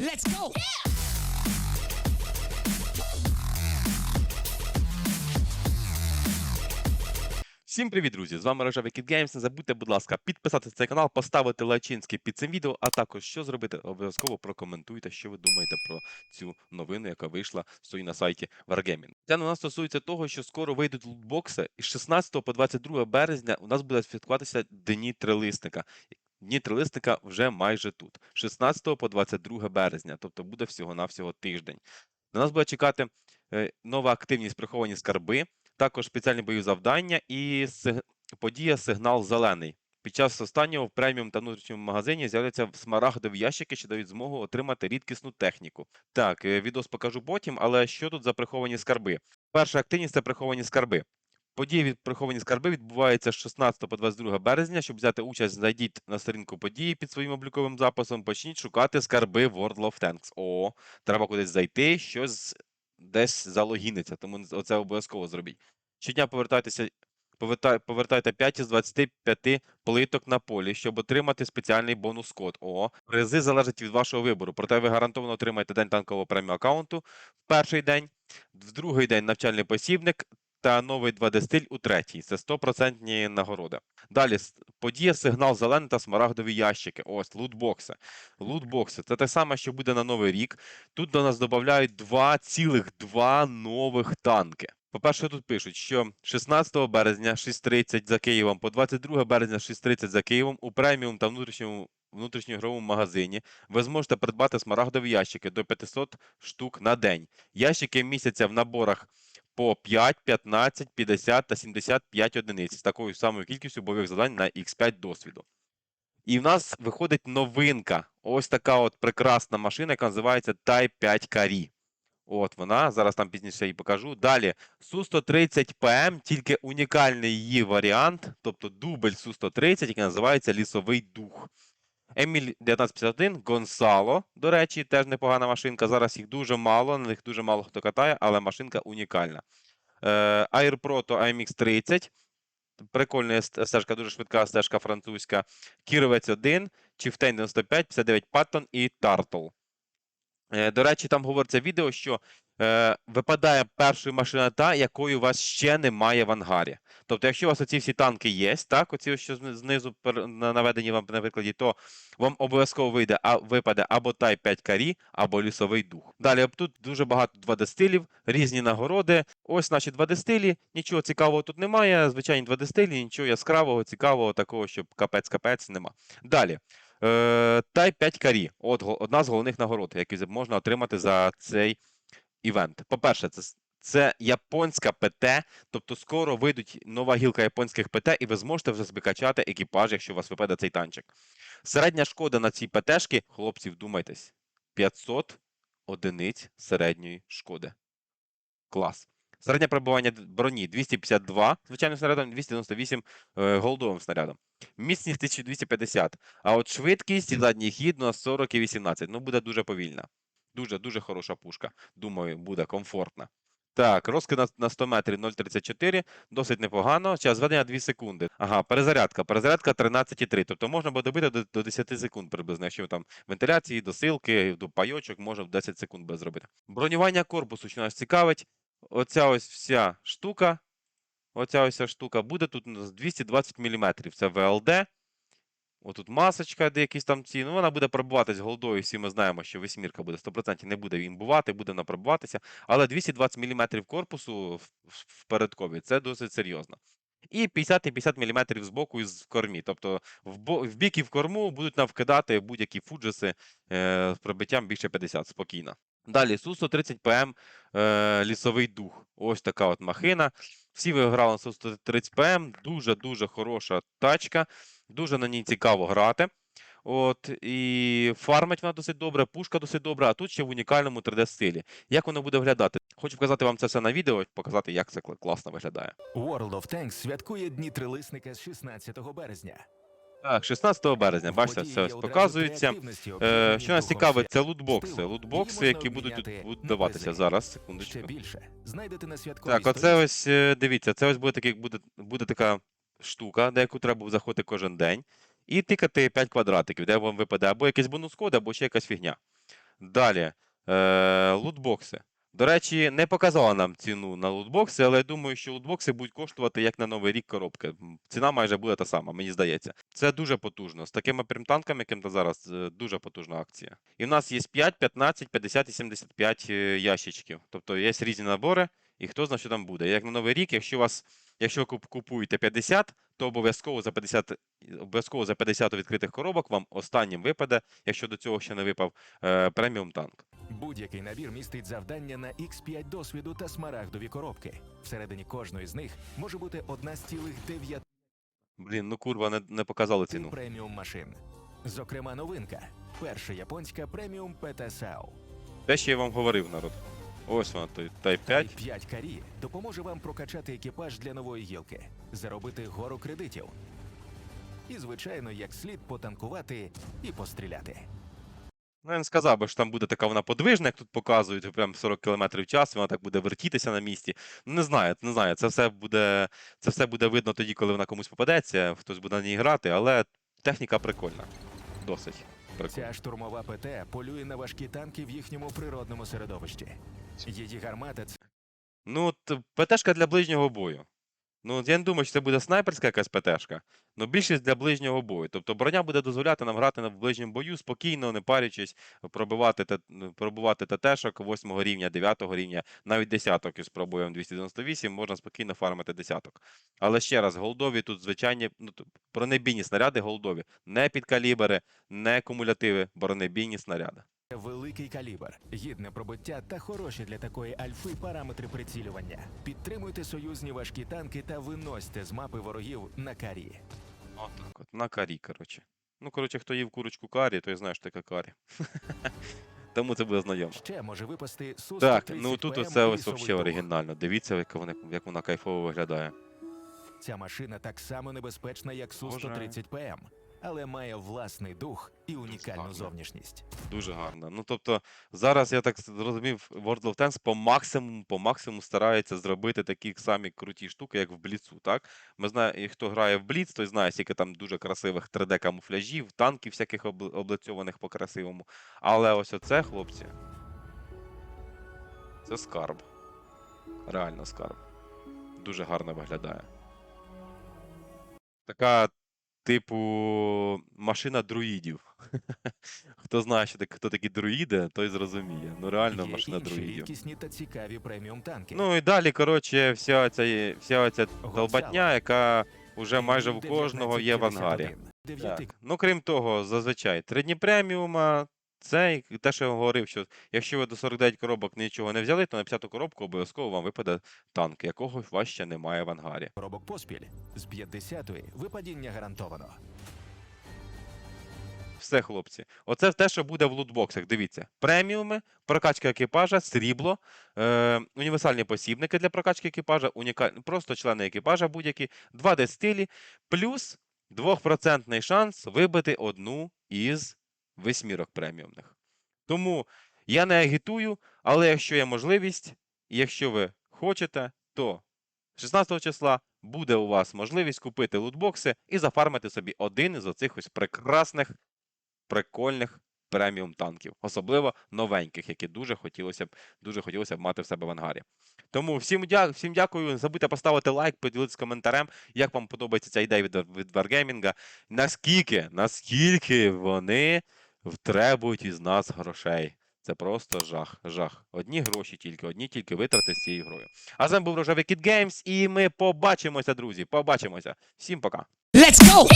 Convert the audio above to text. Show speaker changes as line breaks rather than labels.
Let's go.
Всім привіт, друзі! З вами Рожевий Kid Games. Не забудьте, будь ласка, підписатися на цей канал, поставити лайчинський під цим відео, а також що зробити, обов'язково прокоментуйте, що ви думаєте про цю новину, яка вийшла стоїть на сайті Wargaming. Ця новина стосується того, що скоро вийдуть лутбокси, і з 16 по 22 березня у нас буде святкуватися Дні Трилисника. Дні Трилисника вже майже тут. 16 по 22 березня, тобто буде всього-навсього тиждень. На нас буде чекати е, нова активність приховані скарби, також спеціальні бойові завдання і подія Сигнал Зелений. Під час останнього в преміум та внутрішньому магазині з'являться смарагдові ящики, що дають змогу отримати рідкісну техніку. Так, е, відос покажу потім, але що тут за приховані скарби? Перша активність це приховані скарби. Події від приховані скарби відбуваються з 16 по 22 березня. Щоб взяти участь, зайдіть на сторінку події під своїм обліковим записом, почніть шукати скарби World of Tanks. О, треба кудись зайти, щось десь залогіниться, тому оце обов'язково зробіть. Щодня повертайтеся, повертай, повертайте 5 із 25 плиток на полі, щоб отримати спеціальний бонус код. О, призи залежать від вашого вибору, проте ви гарантовано отримаєте день танкового премію аккаунту в перший день, в другий день навчальний посібник. Та новий 2D-стиль у третій. Це 100% нагороди. Далі подія сигнал зелений та смарагдові ящики. Ось лутбокси. Лутбокси це те саме, що буде на Новий рік. Тут до нас додають 2,2 нових танки. По-перше, тут пишуть, що 16 березня 6.30 за Києвом, по 22 березня 6.30 за Києвом у преміум та внутрішньому внутрішньоігровому магазині ви зможете придбати смарагдові ящики до 500 штук на день. Ящики місяця в наборах по 5, 15, 50 та 75 одиниць з такою самою кількістю бойових завдань на X5 досвіду. І в нас виходить новинка. Ось така от прекрасна машина, яка називається Type 5 Carry. От вона, зараз там пізніше її покажу. Далі Су-130 ПМ, тільки унікальний її варіант, тобто дубль Су-130, який називається Лісовий дух. Еміль 1951, Гонсало, до речі, теж непогана машинка. Зараз їх дуже мало, на них дуже мало хто катає, але машинка унікальна. Е, Air AMX 30. Прикольна стежка, дуже швидка стежка французька. Кіровець 1, Chieftain 95, 59 Паттон і Turtle. Е, До речі, там говориться відео, що е, випадає перша машина та, якої у вас ще немає в ангарі. Тобто, якщо у вас оці всі танки є, так, оці, що знизу наведені вам на прикладі, то вам обов'язково вийде, а, випаде або Type 5 карі, або лісовий дух. Далі тут дуже багато 2D-стилів, різні нагороди. Ось наші 2D-стилі, нічого цікавого тут немає. Звичайні 2D-стилі, нічого яскравого, цікавого, такого, щоб капець-капець нема. Далі. Е, Type 5 карі. От одна з головних нагород, які можна отримати за цей івент. По-перше, це, це японська ПТ, тобто скоро вийдуть нова гілка японських ПТ, і ви зможете вже собі екіпаж, якщо у вас випаде цей танчик. Середня шкода на цій ПТшки, хлопці, вдумайтесь, 500 одиниць середньої шкоди. Клас. Середнє пробування д- броні 252 звичайним снарядом, 298 е, голдовим снарядом. Міцність 1250. А от швидкість і задній хід у нас 40 і 18. Ну, буде дуже повільна. Дуже дуже хороша пушка. Думаю, буде комфортна. Так, розкид на, на 100 метрів 0,34, досить непогано. Час зведення 2 секунди. Ага, перезарядка. Перезарядка 13,3. Тобто можна буде добити до, до 10 секунд приблизно, якщо там вентиляції, досилки, до пайочок, може в 10 секунд буде зробити. Бронювання корпусу, що нас цікавить. Оця ось вся штука. Оця ось штука буде тут 220 мм. Це ВЛД. Отут масочка, де якісь там ці. Ну, вона буде пробуватись голдою. Всі ми знаємо, що восьмірка буде 100% не буде він бувати, буде вона пробуватися. Але 220 мм корпусу в, в- в передкові це досить серйозно. І 50 і 50 мм з боку і з кормі. Тобто в, в бік і в корму будуть нам вкидати будь-які фуджеси е, з пробиттям більше 50 спокійно. Далі Су-130 ПМ е, лісовий дух. Ось така от махина. Всі ви грали на Су-130 ПМ. Дуже-дуже хороша тачка. Дуже на ній цікаво грати. От, і фармить вона досить добре, пушка досить добра, а тут ще в унікальному 3D-стилі. Як воно буде виглядати? Хочу показати вам це все на відео, показати, як це класно виглядає.
World of Tanks святкує Дні Трилисника з 16 березня.
Так, 16 березня, бачите, це ось показується. Е, що нас цікавить, це лутбокси. Лутбокси, які будуть тут даватися зараз. Секундочку. Так, оце ось е, дивіться, це ось буде такий, буде, буде така штука, на яку треба заходити кожен день, і тикати 5 квадратиків, де вам випаде або якийсь бонус код, або ще якась фігня. Далі. Е, лутбокси. До речі, не показала нам ціну на лутбокси, але я думаю, що лутбокси будуть коштувати як на новий рік коробки. Ціна майже буде та сама, мені здається. Це дуже потужно. З такими примтанками, яким то зараз, е, дуже потужна акція. І в нас є 5, 15, 50 і 75 е, ящичків. Тобто є різні набори, і хто знає, що там буде. Як на новий рік, якщо у вас, якщо ви купуєте 50, то обов'язково за 50, обов'язково за 50 відкритих коробок вам останнім випаде, якщо до цього ще не випав, е, преміум танк.
Будь-який набір містить завдання на X5 досвіду та смарагдові коробки. Всередині кожної з них може бути одна з цілих дев'яти
Блін, ну курва, не, не показали ціну.
преміум машин. Зокрема, новинка. Перша японська преміум ПТСАУ.
Те, що я вам говорив, народ. Ось вона, той Type 5.
5 карі допоможе вам прокачати екіпаж для нової гілки, заробити гору кредитів. І, звичайно, як слід потанкувати і постріляти.
Ну, я не сказав би, що там буде така вона подвижна, як тут показують, прям 40 км в час, вона так буде вертітися на місці. Ну, не знаю, не знаю. Це все буде, це все буде видно тоді, коли вона комусь попадеться, хтось буде на ній грати, але техніка прикольна. Досить прикольна.
Ця штурмова ПТ полює на важкі танки в їхньому природному середовищі. Її гармата це
Ну, ПТшка для ближнього бою. Ну, я не думаю, що це буде снайперська якась ПТшка, але більшість для ближнього бою. Тобто броня буде дозволяти нам грати на ближньому бою спокійно, не парячись, пробивати, ну, пробивати ТТшок 8 рівня, 9 рівня, навіть десяток із пробоєм 298 можна спокійно фармити десяток. Але ще раз, голдові тут звичайні ну, бронебійні снаряди голдові, не підкалібери, не кумулятиви, бронебійні снаряди.
Великий калібр, гідне пробиття та хороші для такої альфи параметри прицілювання. Підтримуйте союзні важкі танки та виносьте з мапи ворогів на карі.
Отак от, на карі, коротше. Ну, коротше, хто їв курочку карі, той знає, що таке карі. Тому це буде знайомо.
Ще може випасти су
Так, ну тут оце ось взагалі оригінально. Дивіться, як вона, як вона кайфово виглядає.
Ця машина так само небезпечна, як су
Боже.
130 ПМ, але має власний дух і унікальну зовнішність.
Дуже гарно. Ну тобто, зараз я так зрозумів, World of Tanks по максимуму, по максимуму старається зробити такі самі круті штуки, як в Бліцу. Так? Ми знаємо, хто грає в Бліц, той знає, скільки там дуже красивих 3D-камуфляжів, танків всяких облицьованих по красивому. Але ось оце, хлопці, це скарб. Реально скарб. Дуже гарно виглядає. Така, типу, машина друїдів. Хто знає, що так, хто такі друїди, той зрозуміє. Ну реально
Є
машина
інші
друїдів.
рідкісні та цікаві преміум танки.
Ну і далі, коротше, вся ця, вся ця долбатня, яка вже майже в кожного є в ангарі.
1951.
Так. Ну, крім того, зазвичай три дні преміума. Це те, що я говорив, що якщо ви до 49 коробок нічого не взяли, то на 50 коробку обов'язково вам випаде танк, якого у вас ще немає в ангарі.
Коробок поспіль. З 50-ї випадіння гарантовано.
Все, хлопці. Оце те, що буде в лутбоксах. Дивіться: преміуми, прокачка екіпажа, срібло, е, універсальні посібники для прокачки екіпажа, унікаль... просто члени екіпажа будь-які, 2D стилі, плюс 2% шанс вибити одну із восьмірок преміумних. Тому я не агітую, але якщо є можливість, і якщо ви хочете, то 16 числа буде у вас можливість купити лутбокси і зафармити собі один із оцих ось прекрасних прикольних преміум танків, особливо новеньких, які дуже хотілося б дуже хотілося б мати в себе в ангарі. Тому всім, дя... всім дякую. Не забудьте поставити лайк, поділитися коментарем, як вам подобається ця ідея від, від Wargaming. Наскільки, наскільки вони втребують із нас грошей. Це просто жах, жах. Одні гроші тільки, одні тільки витрати з цією грою. А з вами був Рожевий Кіт Геймс, і ми побачимося, друзі. Побачимося. Всім пока.
Let's go!